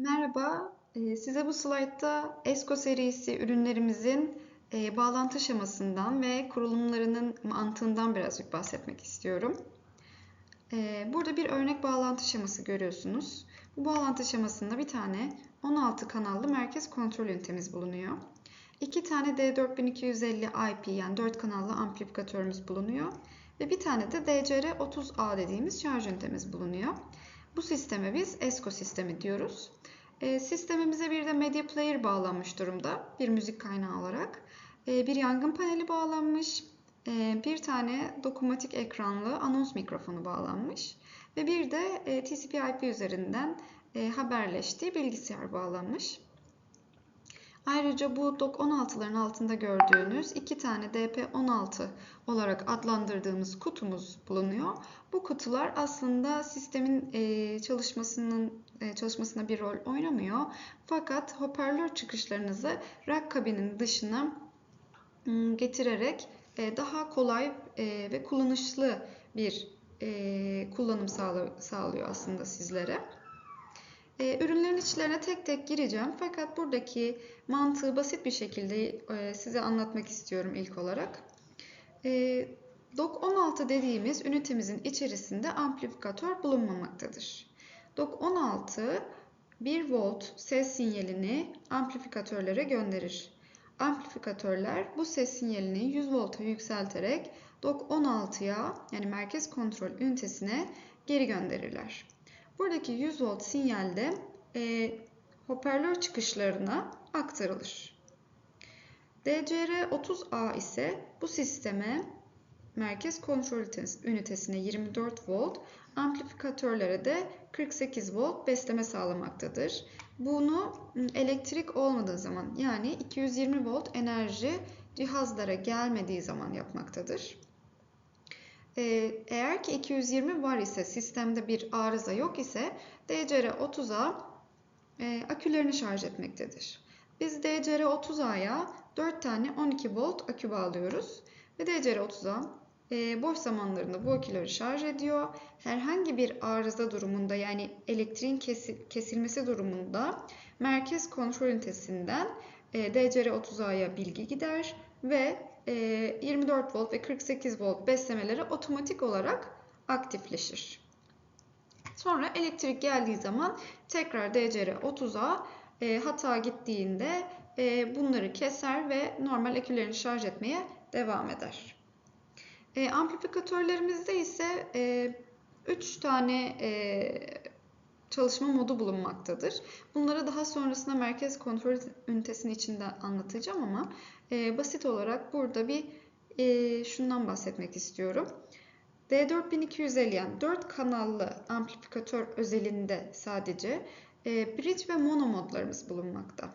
Merhaba, e, size bu slaytta ESCO serisi ürünlerimizin e, bağlantı şemasından ve kurulumlarının mantığından birazcık bahsetmek istiyorum. E, burada bir örnek bağlantı şeması görüyorsunuz. Bu bağlantı şemasında bir tane 16 kanallı merkez kontrol ünitemiz bulunuyor. İki tane D4250 IP yani 4 kanallı amplifikatörümüz bulunuyor. Ve bir tane de DCR30A dediğimiz şarj ünitemiz bulunuyor. Bu sisteme biz ESCO sistemi diyoruz. E, sistemimize bir de Media Player bağlanmış durumda. Bir müzik kaynağı olarak. E, bir yangın paneli bağlanmış. E, bir tane dokunmatik ekranlı anons mikrofonu bağlanmış. Ve bir de TCP/IP üzerinden haberleştiği bilgisayar bağlanmış. Ayrıca bu DOC16'ların altında gördüğünüz iki tane DP16 olarak adlandırdığımız kutumuz bulunuyor. Bu kutular aslında sistemin e, çalışmasının e, çalışmasına bir rol oynamıyor. Fakat hoparlör çıkışlarınızı rack kabinin dışına getirerek e, daha kolay ve kullanışlı bir kullanım sağlıyor aslında sizlere. E, ürünlerin içlerine tek tek gireceğim. Fakat buradaki mantığı basit bir şekilde e, size anlatmak istiyorum ilk olarak. E, DOC 16 dediğimiz ünitemizin içerisinde amplifikatör bulunmamaktadır. DOC 16 1 volt ses sinyalini amplifikatörlere gönderir. Amplifikatörler bu ses sinyalini 100 volta yükselterek DOC 16'ya yani merkez kontrol ünitesine geri gönderirler. Buradaki 100 volt sinyalde e, hoparlör çıkışlarına aktarılır. DCR30A ise bu sisteme merkez kontrol ünitesine 24 volt, amplifikatörlere de 48 volt besleme sağlamaktadır. Bunu elektrik olmadığı zaman yani 220 volt enerji cihazlara gelmediği zaman yapmaktadır. Ee, eğer ki 220 var ise sistemde bir arıza yok ise DCR30A e, akülerini şarj etmektedir. Biz DCR30A'ya 4 tane 12 volt akü bağlıyoruz ve DCR30A e, boş zamanlarında bu aküleri şarj ediyor. Herhangi bir arıza durumunda yani elektriğin kesilmesi durumunda merkez kontrol ünitesinden e, DCR30A'ya bilgi gider ve 24 volt ve 48 volt beslemeleri otomatik olarak aktifleşir. Sonra elektrik geldiği zaman tekrar DCR30'a e, hata gittiğinde e, bunları keser ve normal akülerini şarj etmeye devam eder. E, amplifikatörlerimizde ise 3 tane çalışma modu bulunmaktadır. Bunları daha sonrasında merkez kontrol ünitesinin içinde anlatacağım ama e, basit olarak burada bir e, şundan bahsetmek istiyorum. D4250 yani 4 kanallı amplifikatör özelinde sadece e, bridge ve mono modlarımız bulunmakta.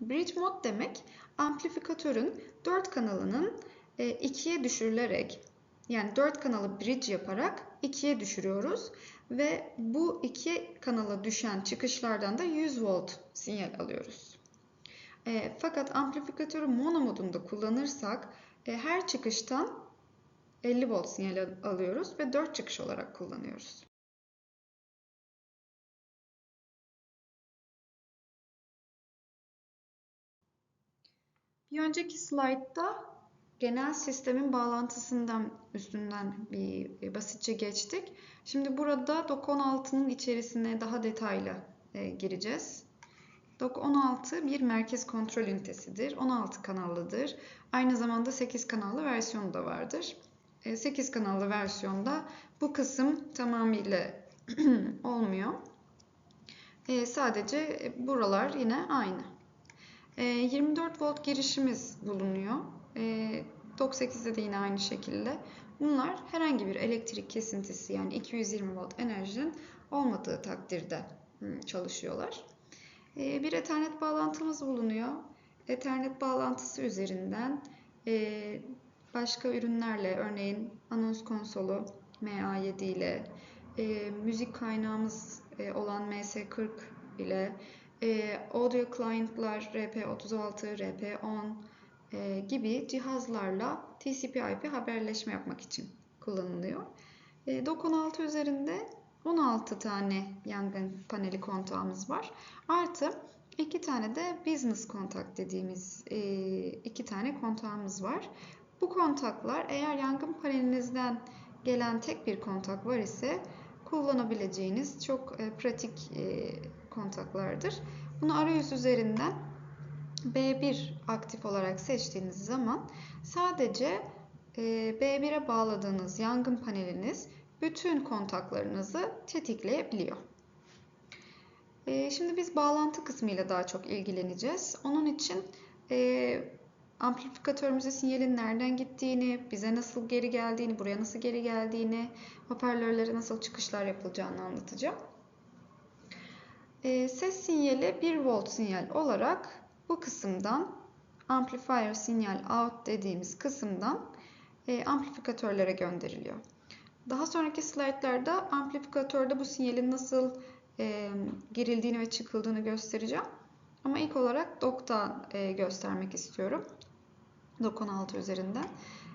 Bridge mod demek amplifikatörün 4 kanalının e, ikiye düşürülerek yani 4 kanalı bridge yaparak ikiye düşürüyoruz ve bu iki kanala düşen çıkışlardan da 100 volt sinyal alıyoruz. E, fakat amplifikatörü mono modunda kullanırsak e, her çıkıştan 50 volt sinyal alıyoruz ve 4 çıkış olarak kullanıyoruz. Bir önceki slaytta genel sistemin bağlantısından üstünden bir basitçe geçtik. Şimdi burada DOC 16'nın içerisine daha detaylı e, gireceğiz. DOC 16 bir merkez kontrol ünitesidir. 16 kanallıdır. Aynı zamanda 8 kanallı versiyonu da vardır. 8 e, kanallı versiyonda bu kısım tamamıyla olmuyor. E, sadece buralar yine aynı. 24 volt girişimiz bulunuyor. 98'de de yine aynı şekilde. Bunlar herhangi bir elektrik kesintisi yani 220 volt enerjinin olmadığı takdirde çalışıyorlar. Ee, bir Ethernet bağlantımız bulunuyor. Ethernet bağlantısı üzerinden e, başka ürünlerle örneğin anons konsolu MA7 ile e, müzik kaynağımız e, olan MS40 ile audio client'lar RP36, RP10 gibi cihazlarla TCP/IP haberleşme yapmak için kullanılıyor. DOC16 üzerinde 16 tane yangın paneli kontağımız var. Artı 2 tane de business kontak dediğimiz e, iki tane kontağımız var. Bu kontaklar eğer yangın panelinizden gelen tek bir kontak var ise kullanabileceğiniz çok e, pratik e, kontaklardır. Bunu arayüz üzerinden B1 aktif olarak seçtiğiniz zaman sadece e, B1'e bağladığınız yangın paneliniz bütün kontaklarınızı tetikleyebiliyor. E, şimdi biz bağlantı kısmıyla daha çok ilgileneceğiz. Onun için e, amplifikatörümüze sinyalin nereden gittiğini, bize nasıl geri geldiğini, buraya nasıl geri geldiğini, hoparlörlere nasıl çıkışlar yapılacağını anlatacağım. E, ses sinyali 1 volt sinyal olarak bu kısımdan amplifier sinyal out dediğimiz kısımdan e, amplifikatörlere gönderiliyor. Daha sonraki slaytlarda amplifikatörde bu sinyalin nasıl e, girildiğini ve çıkıldığını göstereceğim. Ama ilk olarak DOC'tan e, göstermek istiyorum. DOC 16 üzerinden.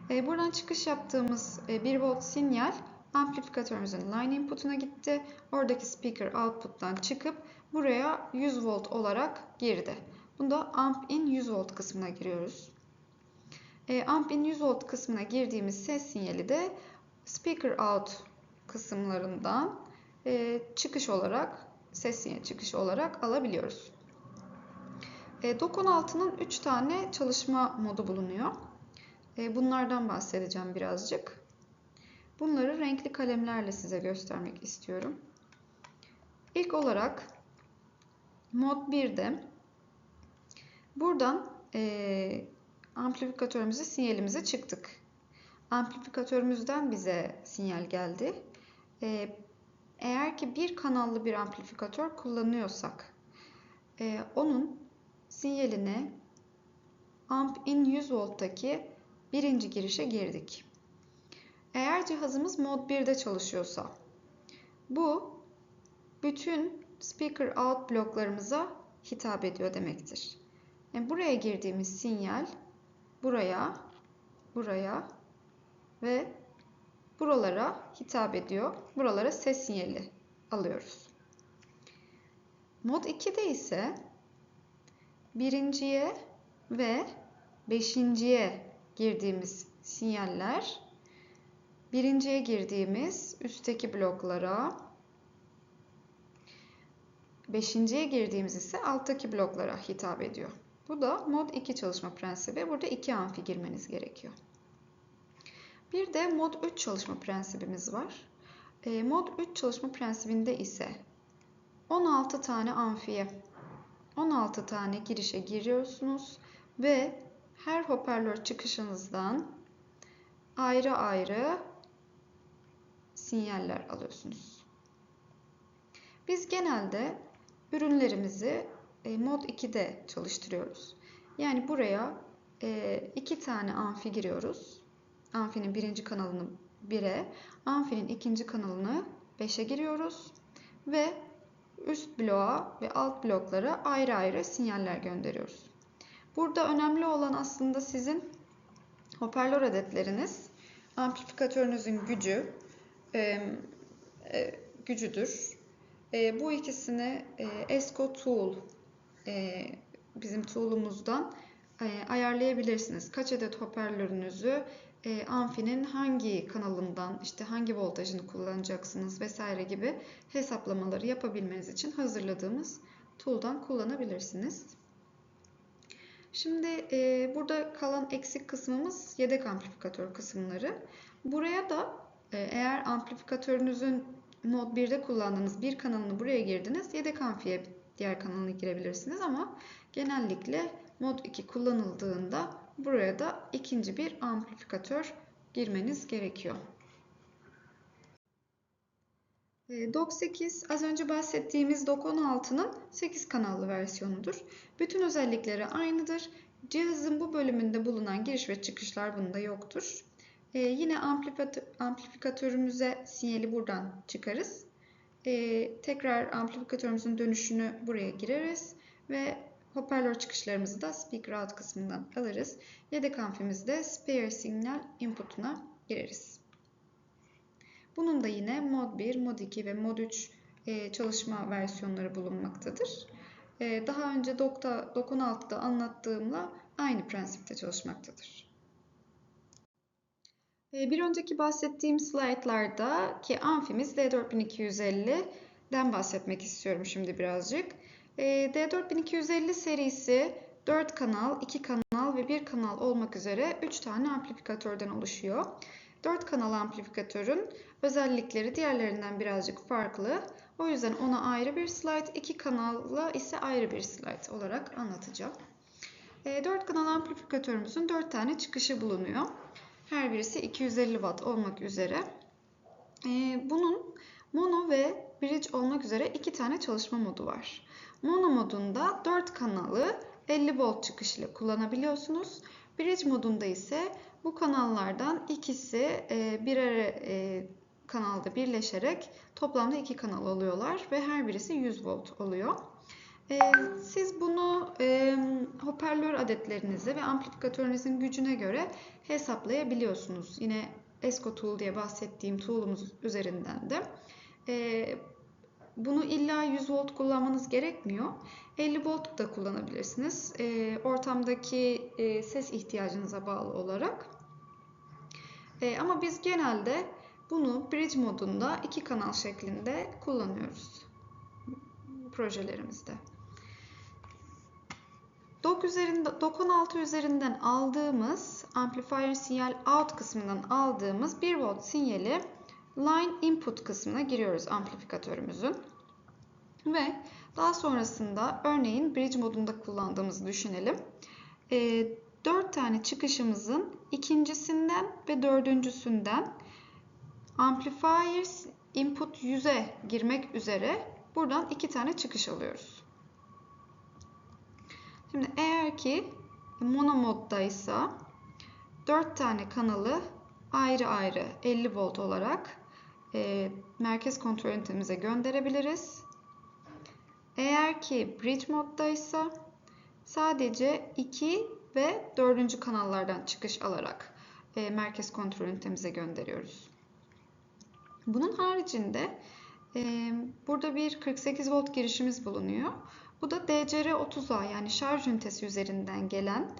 E, buradan çıkış yaptığımız e, 1 volt sinyal amplifikatörümüzün line input'una gitti. Oradaki speaker output'tan çıkıp buraya 100 volt olarak girdi. Bunda amp in 100 volt kısmına giriyoruz. E, amp in 100 volt kısmına girdiğimiz ses sinyali de speaker out kısımlarından e, çıkış olarak ses sinyali çıkışı olarak alabiliyoruz. E, DOC 16'nın 3 tane çalışma modu bulunuyor. E, bunlardan bahsedeceğim birazcık. Bunları renkli kalemlerle size göstermek istiyorum. İlk olarak mod 1'de buradan e, amplifikatörümüze sinyalimize çıktık. Amplifikatörümüzden bize sinyal geldi. E, eğer ki bir kanallı bir amplifikatör kullanıyorsak e, onun sinyaline amp in 100 volttaki birinci girişe girdik. Eğer cihazımız mod 1'de çalışıyorsa bu bütün speaker out bloklarımıza hitap ediyor demektir. Yani buraya girdiğimiz sinyal buraya, buraya ve buralara hitap ediyor. Buralara ses sinyali alıyoruz. Mod 2'de ise birinciye ve beşinciye girdiğimiz sinyaller birinciye girdiğimiz üstteki bloklara beşinciye girdiğimiz ise alttaki bloklara hitap ediyor. Bu da mod 2 çalışma prensibi. Burada 2 amfi girmeniz gerekiyor. Bir de mod 3 çalışma prensibimiz var. E, mod 3 çalışma prensibinde ise 16 tane amfiye 16 tane girişe giriyorsunuz ve her hoparlör çıkışınızdan ayrı ayrı sinyaller alıyorsunuz. Biz genelde ürünlerimizi mod 2'de çalıştırıyoruz. Yani buraya e, iki tane amfi giriyoruz. Amfinin birinci kanalını 1'e, amfinin ikinci kanalını 5'e giriyoruz ve üst bloğa ve alt bloklara ayrı ayrı sinyaller gönderiyoruz. Burada önemli olan aslında sizin hoparlör adetleriniz, amplifikatörünüzün gücü, e, e, gücüdür. E, bu ikisini e, ESCO Tool e, bizim tool'umuzdan e, ayarlayabilirsiniz. Kaç adet hoparlörünüzü e, amfinin hangi kanalından, işte hangi voltajını kullanacaksınız vesaire gibi hesaplamaları yapabilmeniz için hazırladığımız tool'dan kullanabilirsiniz. Şimdi e, burada kalan eksik kısmımız yedek amplifikatör kısımları. Buraya da e, eğer amplifikatörünüzün mod 1'de kullandığınız bir kanalını buraya girdiniz, yedek amfiye diğer kanalına girebilirsiniz ama genellikle mod 2 kullanıldığında buraya da ikinci bir amplifikatör girmeniz gerekiyor. DOC 8 az önce bahsettiğimiz DOC 16'nın 8 kanallı versiyonudur. Bütün özellikleri aynıdır. Cihazın bu bölümünde bulunan giriş ve çıkışlar bunda yoktur. Ee, yine amplifikatörümüze sinyali buradan çıkarız. Ee, tekrar amplifikatörümüzün dönüşünü buraya gireriz ve hoparlör çıkışlarımızı da speaker out kısmından alırız. Yedek amfimizde spare signal input'una gireriz. Bunun da yine mod 1, mod 2 ve mod 3 e, çalışma versiyonları bulunmaktadır. E, daha önce Doc'ta, Doc 16'da anlattığımla aynı prensipte çalışmaktadır. E, bir önceki bahsettiğim slaytlarda ki amfimiz D4250'den bahsetmek istiyorum şimdi birazcık. E, D4250 serisi 4 kanal, 2 kanal ve 1 kanal olmak üzere 3 tane amplifikatörden oluşuyor. 4 kanal amplifikatörün özellikleri diğerlerinden birazcık farklı. O yüzden ona ayrı bir slide, 2 kanalla ise ayrı bir slide olarak anlatacağım. 4 kanal amplifikatörümüzün 4 tane çıkışı bulunuyor. Her birisi 250 watt olmak üzere. Bunun mono ve bridge olmak üzere iki tane çalışma modu var. Mono modunda 4 kanalı 50 volt çıkış ile kullanabiliyorsunuz. Bridge modunda ise bu kanallardan ikisi birer kanalda birleşerek toplamda iki kanal oluyorlar ve her birisi 100 volt oluyor. Siz bunu hoparlör adetlerinize ve amplifikatörünüzün gücüne göre hesaplayabiliyorsunuz. Yine ESCO Tool diye bahsettiğim tool'umuz üzerinden de. Bunu illa 100 volt kullanmanız gerekmiyor. 50 volt da kullanabilirsiniz. E, ortamdaki e, ses ihtiyacınıza bağlı olarak. E, ama biz genelde bunu bridge modunda iki kanal şeklinde kullanıyoruz projelerimizde. Dock üzerinde, Dock 16 üzerinden aldığımız amplifier sinyal out kısmından aldığımız 1 volt sinyali line input kısmına giriyoruz amplifikatörümüzün. Ve daha sonrasında örneğin bridge modunda kullandığımızı düşünelim. E, 4 tane çıkışımızın ikincisinden ve dördüncüsünden amplifier input 100'e girmek üzere buradan 2 tane çıkış alıyoruz. Şimdi eğer ki mono moddaysa 4 tane kanalı ayrı ayrı 50 volt olarak e, merkez kontrol ünitemize gönderebiliriz. Eğer ki bridge moddaysa sadece 2 ve 4. kanallardan çıkış alarak e, merkez kontrol ünitemize gönderiyoruz. Bunun haricinde e, burada bir 48 volt girişimiz bulunuyor. Bu da DCR30A yani şarj ünitesi üzerinden gelen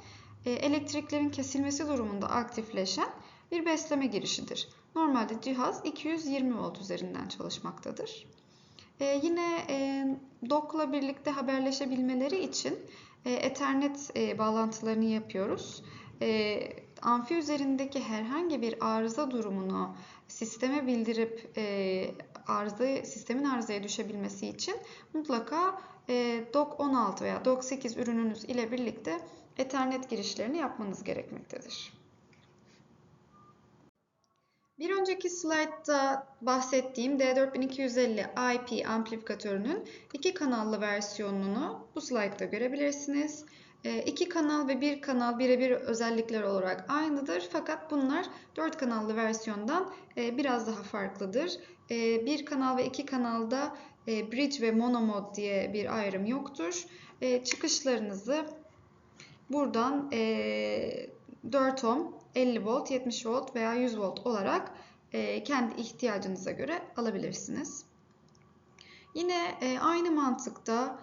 e, elektriklerin kesilmesi durumunda aktifleşen bir besleme girişidir. Normalde cihaz 220 volt üzerinden çalışmaktadır. Ee, yine e, birlikte haberleşebilmeleri için e, Ethernet e, bağlantılarını yapıyoruz. E, amfi üzerindeki herhangi bir arıza durumunu sisteme bildirip e, arıza, sistemin arızaya düşebilmesi için mutlaka e, DOC 16 veya DOC 8 ürününüz ile birlikte Ethernet girişlerini yapmanız gerekmektedir. Bir önceki slaytta bahsettiğim D4250 IP amplifikatörünün iki kanallı versiyonunu bu slaytta görebilirsiniz. Ee, iki kanal ve bir kanal birebir özellikler olarak aynıdır. Fakat bunlar dört kanallı versiyondan e, biraz daha farklıdır. E, bir kanal ve iki kanalda e, bridge ve mono mod diye bir ayrım yoktur. Çıkışlarınızı buradan 4 ohm 50 volt, 70 volt veya 100 volt olarak kendi ihtiyacınıza göre alabilirsiniz. Yine aynı mantıkta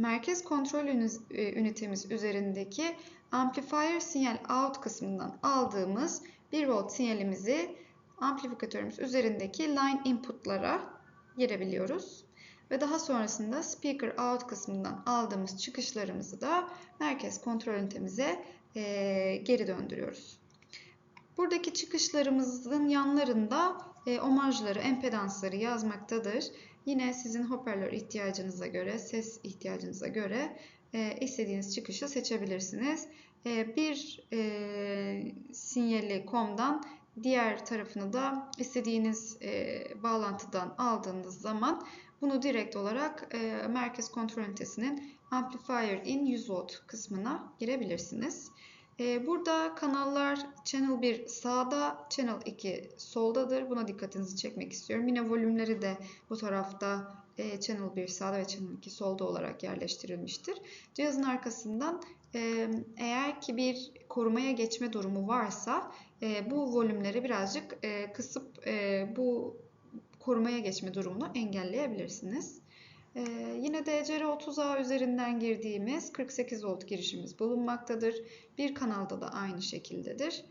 merkez kontrol ünitemiz üzerindeki amplifier sinyal out kısmından aldığımız 1 volt sinyalimizi amplifikatörümüz üzerindeki line inputlara girebiliyoruz. Ve daha sonrasında speaker out kısmından aldığımız çıkışlarımızı da merkez kontrol ünitemize e, geri döndürüyoruz. Buradaki çıkışlarımızın yanlarında e, omajları, empedansları yazmaktadır. Yine sizin hoparlör ihtiyacınıza göre, ses ihtiyacınıza göre e, istediğiniz çıkışı seçebilirsiniz. E, bir e, sinyali COM'dan diğer tarafını da istediğiniz e, bağlantıdan aldığınız zaman bunu direkt olarak e, merkez kontrol ünitesinin Amplifier in 100 volt kısmına girebilirsiniz. Ee, burada kanallar Channel 1 sağda, Channel 2 soldadır. Buna dikkatinizi çekmek istiyorum. Yine volümleri de bu tarafta e, Channel 1 sağda ve Channel 2 solda olarak yerleştirilmiştir. Cihazın arkasından e, eğer ki bir korumaya geçme durumu varsa e, bu volümleri birazcık kısıp bu korumaya geçme durumunu engelleyebilirsiniz. E, yine DCR30A üzerinden girdiğimiz 48 volt girişimiz bulunmaktadır. Bir kanalda da aynı şekildedir.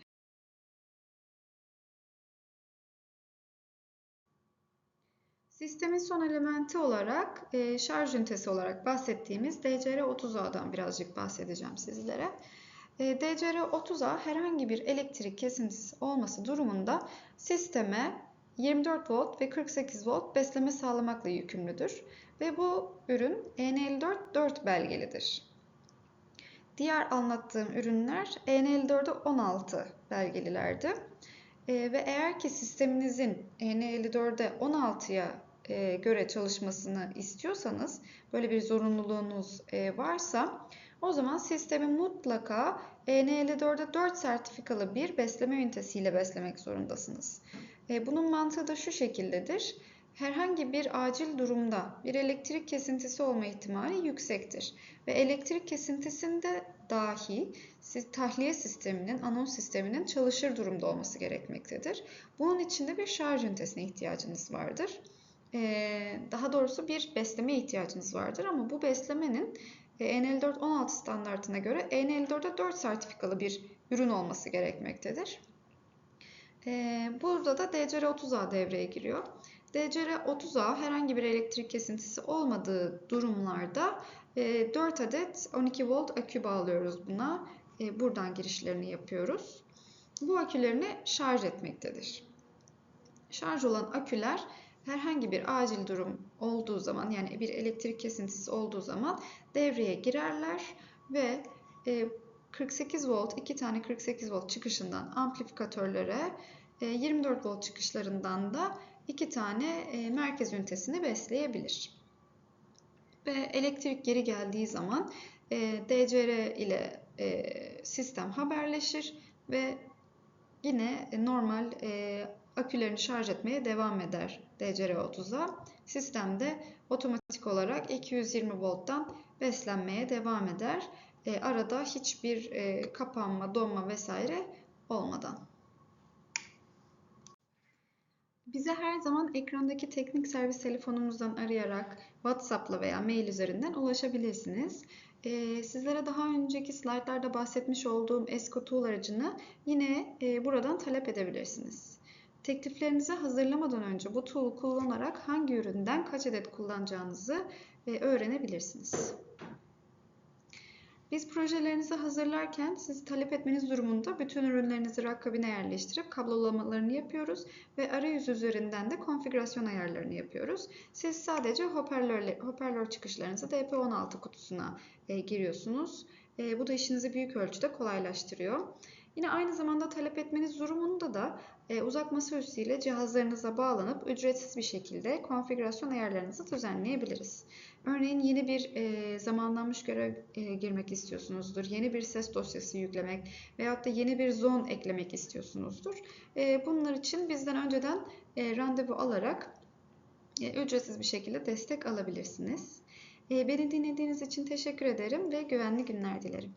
Sistemin son elementi olarak e, şarj ünitesi olarak bahsettiğimiz DCR30A'dan birazcık bahsedeceğim sizlere. E, DCR30A herhangi bir elektrik kesintisi olması durumunda sisteme 24 volt ve 48 volt besleme sağlamakla yükümlüdür ve bu ürün EN54 4 belgelidir. Diğer anlattığım ürünler EN54'e 16 belgelilerdi. E, ve eğer ki sisteminizin EN54'e 16'ya e, göre çalışmasını istiyorsanız, böyle bir zorunluluğunuz e, varsa o zaman sistemi mutlaka EN54'e 4 sertifikalı bir besleme ünitesiyle beslemek zorundasınız. E, bunun mantığı da şu şekildedir. Herhangi bir acil durumda bir elektrik kesintisi olma ihtimali yüksektir. Ve elektrik kesintisinde dahi tahliye sisteminin, anons sisteminin çalışır durumda olması gerekmektedir. Bunun için de bir şarj ünitesine ihtiyacınız vardır. Daha doğrusu bir besleme ihtiyacınız vardır ama bu beslemenin EN54 16 standartına göre EN54'e 4 sertifikalı bir ürün olması gerekmektedir. Burada da DCR30A devreye giriyor. DCR30A herhangi bir elektrik kesintisi olmadığı durumlarda 4 adet 12 volt akü bağlıyoruz buna. Buradan girişlerini yapıyoruz. Bu akülerini şarj etmektedir. Şarj olan aküler herhangi bir acil durum olduğu zaman yani bir elektrik kesintisi olduğu zaman devreye girerler ve 48 volt iki tane 48 volt çıkışından amplifikatörlere 24 volt çıkışlarından da iki tane merkez ünitesini besleyebilir. Ve elektrik geri geldiği zaman DCR ile sistem haberleşir ve yine normal akülerini şarj etmeye devam eder DCR30'a. Sistemde otomatik olarak 220 volttan beslenmeye devam eder. E, arada hiçbir e, kapanma, donma vesaire olmadan. Bize her zaman ekrandaki teknik servis telefonumuzdan arayarak WhatsApp'la veya mail üzerinden ulaşabilirsiniz. Ee, sizlere daha önceki slaytlarda bahsetmiş olduğum Esco Tool aracını yine e, buradan talep edebilirsiniz. Tekliflerinizi hazırlamadan önce bu tool'u kullanarak hangi üründen kaç adet kullanacağınızı e, öğrenebilirsiniz. Biz projelerinizi hazırlarken sizi talep etmeniz durumunda bütün ürünlerinizi rak kabine yerleştirip kablolamalarını yapıyoruz ve arayüz üzerinden de konfigürasyon ayarlarını yapıyoruz. Siz sadece hoparlör, hoparlör çıkışlarınızı DP16 kutusuna e, giriyorsunuz. E, bu da işinizi büyük ölçüde kolaylaştırıyor. Yine aynı zamanda talep etmeniz durumunda da e, uzak masaüstü ile cihazlarınıza bağlanıp ücretsiz bir şekilde konfigürasyon ayarlarınızı düzenleyebiliriz. Örneğin yeni bir e, zamanlanmış görev e, girmek istiyorsunuzdur, yeni bir ses dosyası yüklemek veyahut da yeni bir zon eklemek istiyorsunuzdur. E, bunlar için bizden önceden e, randevu alarak e, ücretsiz bir şekilde destek alabilirsiniz. E, beni dinlediğiniz için teşekkür ederim ve güvenli günler dilerim.